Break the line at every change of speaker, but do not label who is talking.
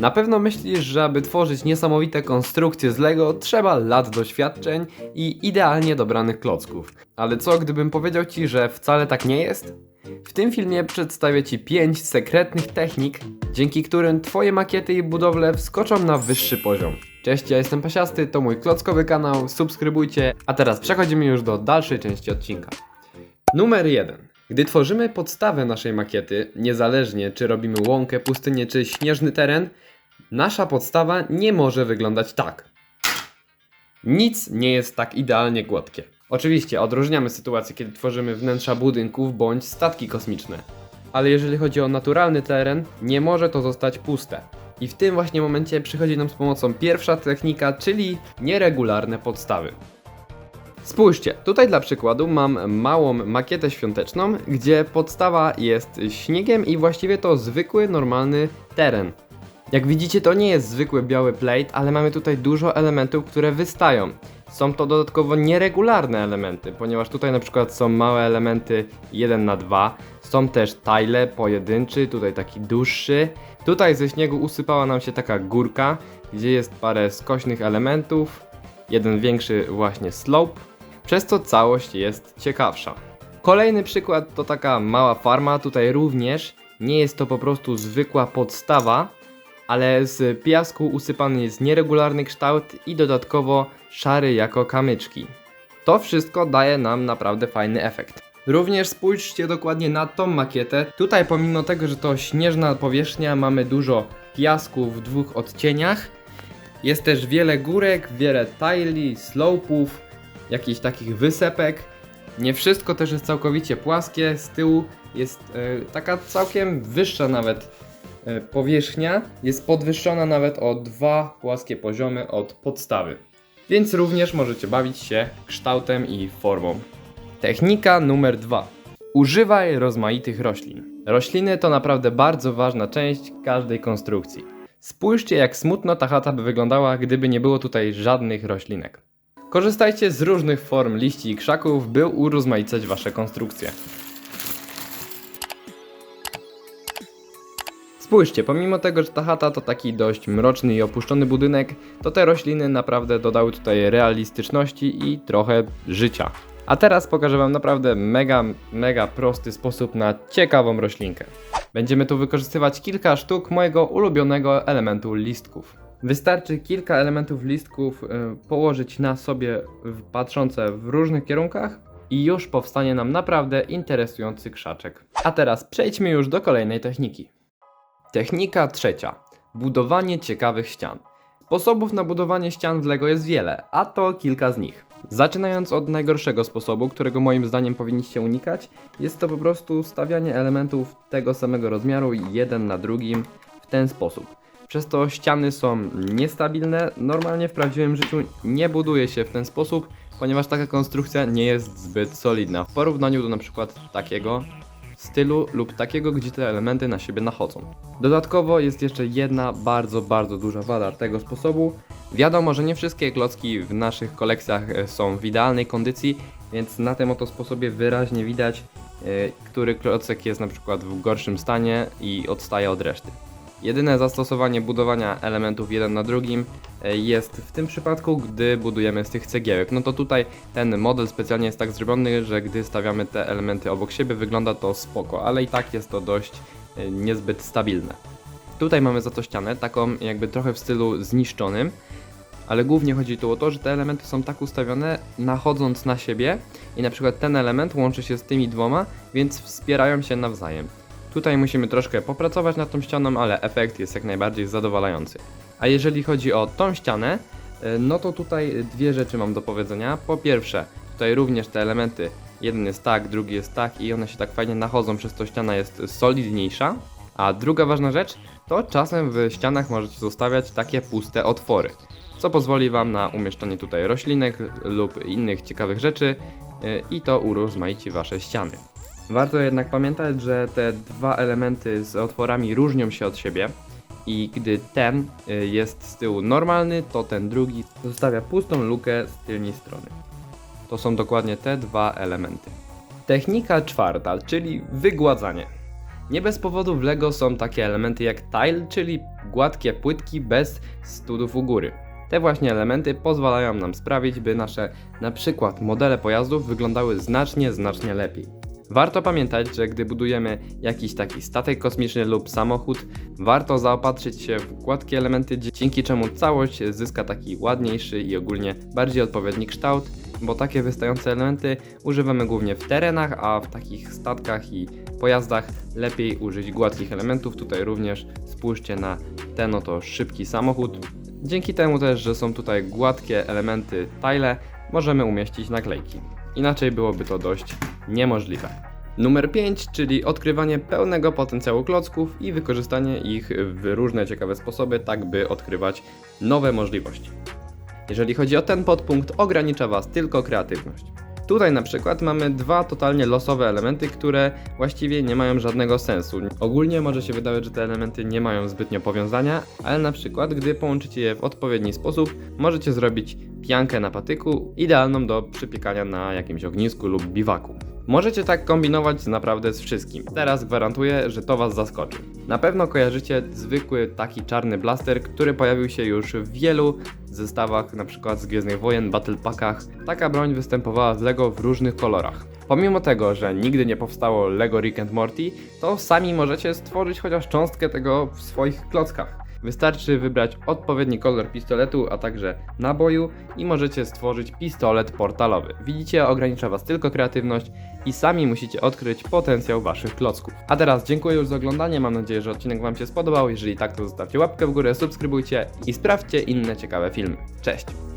Na pewno myślisz, że aby tworzyć niesamowite konstrukcje z Lego trzeba lat doświadczeń i idealnie dobranych klocków. Ale co gdybym powiedział Ci, że wcale tak nie jest? W tym filmie przedstawię Ci 5 sekretnych technik, dzięki którym Twoje makiety i budowle wskoczą na wyższy poziom. Cześć, ja jestem Pasiasty, to mój klockowy kanał, subskrybujcie, a teraz przechodzimy już do dalszej części odcinka. Numer 1. Gdy tworzymy podstawę naszej makiety, niezależnie czy robimy łąkę, pustynię czy śnieżny teren, nasza podstawa nie może wyglądać tak. Nic nie jest tak idealnie gładkie. Oczywiście odróżniamy sytuację, kiedy tworzymy wnętrza budynków bądź statki kosmiczne. Ale jeżeli chodzi o naturalny teren, nie może to zostać puste. I w tym właśnie momencie przychodzi nam z pomocą pierwsza technika, czyli nieregularne podstawy. Spójrzcie, tutaj dla przykładu mam małą makietę świąteczną, gdzie podstawa jest śniegiem i właściwie to zwykły, normalny teren. Jak widzicie, to nie jest zwykły biały plate, ale mamy tutaj dużo elementów, które wystają. Są to dodatkowo nieregularne elementy, ponieważ tutaj na przykład są małe elementy 1 na 2 są też tile pojedynczy, tutaj taki dłuższy. Tutaj ze śniegu usypała nam się taka górka, gdzie jest parę skośnych elementów, jeden większy właśnie slope, przez co całość jest ciekawsza. Kolejny przykład to taka mała farma, tutaj również nie jest to po prostu zwykła podstawa, ale z piasku usypany jest nieregularny kształt i dodatkowo szary jako kamyczki. To wszystko daje nam naprawdę fajny efekt. Również spójrzcie dokładnie na tą makietę. Tutaj pomimo tego, że to śnieżna powierzchnia, mamy dużo piasku w dwóch odcieniach. Jest też wiele górek, wiele tili, slopów, jakichś takich wysepek. Nie wszystko też jest całkowicie płaskie, z tyłu jest e, taka całkiem wyższa nawet e, powierzchnia, jest podwyższona nawet o dwa płaskie poziomy od podstawy. Więc również możecie bawić się kształtem i formą. Technika numer dwa. Używaj rozmaitych roślin. Rośliny to naprawdę bardzo ważna część każdej konstrukcji. Spójrzcie jak smutno ta chata by wyglądała, gdyby nie było tutaj żadnych roślinek. Korzystajcie z różnych form liści i krzaków, by urozmaicać wasze konstrukcje. Spójrzcie, pomimo tego, że ta chata to taki dość mroczny i opuszczony budynek, to te rośliny naprawdę dodały tutaj realistyczności i trochę życia. A teraz pokażę wam naprawdę mega, mega prosty sposób na ciekawą roślinkę. Będziemy tu wykorzystywać kilka sztuk mojego ulubionego elementu listków. Wystarczy kilka elementów listków y, położyć na sobie patrzące w różnych kierunkach i już powstanie nam naprawdę interesujący krzaczek. A teraz przejdźmy już do kolejnej techniki. Technika trzecia. Budowanie ciekawych ścian. Sposobów na budowanie ścian w LEGO jest wiele, a to kilka z nich. Zaczynając od najgorszego sposobu, którego moim zdaniem powinniście unikać, jest to po prostu stawianie elementów tego samego rozmiaru jeden na drugim w ten sposób. Przez to ściany są niestabilne, normalnie w prawdziwym życiu nie buduje się w ten sposób, ponieważ taka konstrukcja nie jest zbyt solidna w porównaniu do przykład takiego stylu lub takiego, gdzie te elementy na siebie nachodzą. Dodatkowo jest jeszcze jedna bardzo, bardzo duża wada tego sposobu. Wiadomo, że nie wszystkie klocki w naszych kolekcjach e, są w idealnej kondycji, więc na tym oto sposobie wyraźnie widać, e, który klocek jest na przykład w gorszym stanie i odstaje od reszty. Jedyne zastosowanie budowania elementów jeden na drugim e, jest w tym przypadku, gdy budujemy z tych cegiełek. No to tutaj ten model specjalnie jest tak zrobiony, że gdy stawiamy te elementy obok siebie wygląda to spoko, ale i tak jest to dość e, niezbyt stabilne. Tutaj mamy za to ścianę, taką jakby trochę w stylu zniszczonym, ale głównie chodzi tu o to, że te elementy są tak ustawione, nachodząc na siebie i na przykład ten element łączy się z tymi dwoma, więc wspierają się nawzajem. Tutaj musimy troszkę popracować nad tą ścianą, ale efekt jest jak najbardziej zadowalający. A jeżeli chodzi o tą ścianę, y, no to tutaj dwie rzeczy mam do powiedzenia. Po pierwsze, tutaj również te elementy, jeden jest tak, drugi jest tak i one się tak fajnie nachodzą, przez to ściana jest solidniejsza. A druga ważna rzecz, to czasem w ścianach możecie zostawiać takie puste otwory, co pozwoli Wam na umieszczenie tutaj roślinek lub innych ciekawych rzeczy y, i to urozmaici Wasze ściany. Warto jednak pamiętać, że te dwa elementy z otworami różnią się od siebie i gdy ten y, jest z tyłu normalny, to ten drugi zostawia pustą lukę z tylnej strony. To są dokładnie te dwa elementy. Technika czwarta, czyli wygładzanie. Nie bez powodu w LEGO są takie elementy jak tile, czyli gładkie płytki bez studów u góry. Te właśnie elementy pozwalają nam sprawić, by nasze na przykład modele pojazdów wyglądały znacznie, znacznie lepiej. Warto pamiętać, że gdy budujemy jakiś taki statek kosmiczny lub samochód, warto zaopatrzyć się w gładkie elementy, dzięki czemu całość zyska taki ładniejszy i ogólnie bardziej odpowiedni kształt, bo takie wystające elementy używamy głównie w terenach, a w takich statkach i pojazdach lepiej użyć gładkich elementów. Tutaj również spójrzcie na ten oto szybki samochód. Dzięki temu też, że są tutaj gładkie elementy tile, możemy umieścić naklejki. Inaczej byłoby to dość niemożliwe. Numer 5, czyli odkrywanie pełnego potencjału klocków i wykorzystanie ich w różne ciekawe sposoby, tak by odkrywać nowe możliwości. Jeżeli chodzi o ten podpunkt, ogranicza Was tylko kreatywność. Tutaj na przykład mamy dwa totalnie losowe elementy, które właściwie nie mają żadnego sensu. Ogólnie może się wydawać, że te elementy nie mają zbytnio powiązania, ale na przykład gdy połączycie je w odpowiedni sposób, możecie zrobić piankę na patyku, idealną do przypiekania na jakimś ognisku lub biwaku. Możecie tak kombinować naprawdę z wszystkim. Teraz gwarantuję, że to Was zaskoczy. Na pewno kojarzycie zwykły taki czarny blaster, który pojawił się już w wielu zestawach, przykład z Gwiezdnych Wojen, Battle Packach. Taka broń występowała w LEGO w różnych kolorach. Pomimo tego, że nigdy nie powstało LEGO Rick and Morty, to sami możecie stworzyć chociaż cząstkę tego w swoich klockach. Wystarczy wybrać odpowiedni kolor pistoletu, a także naboju i możecie stworzyć pistolet portalowy. Widzicie, ogranicza Was tylko kreatywność i sami musicie odkryć potencjał Waszych klocków. A teraz dziękuję już za oglądanie, mam nadzieję, że odcinek Wam się spodobał. Jeżeli tak, to zostawcie łapkę w górę, subskrybujcie i sprawdźcie inne ciekawe filmy. Cześć!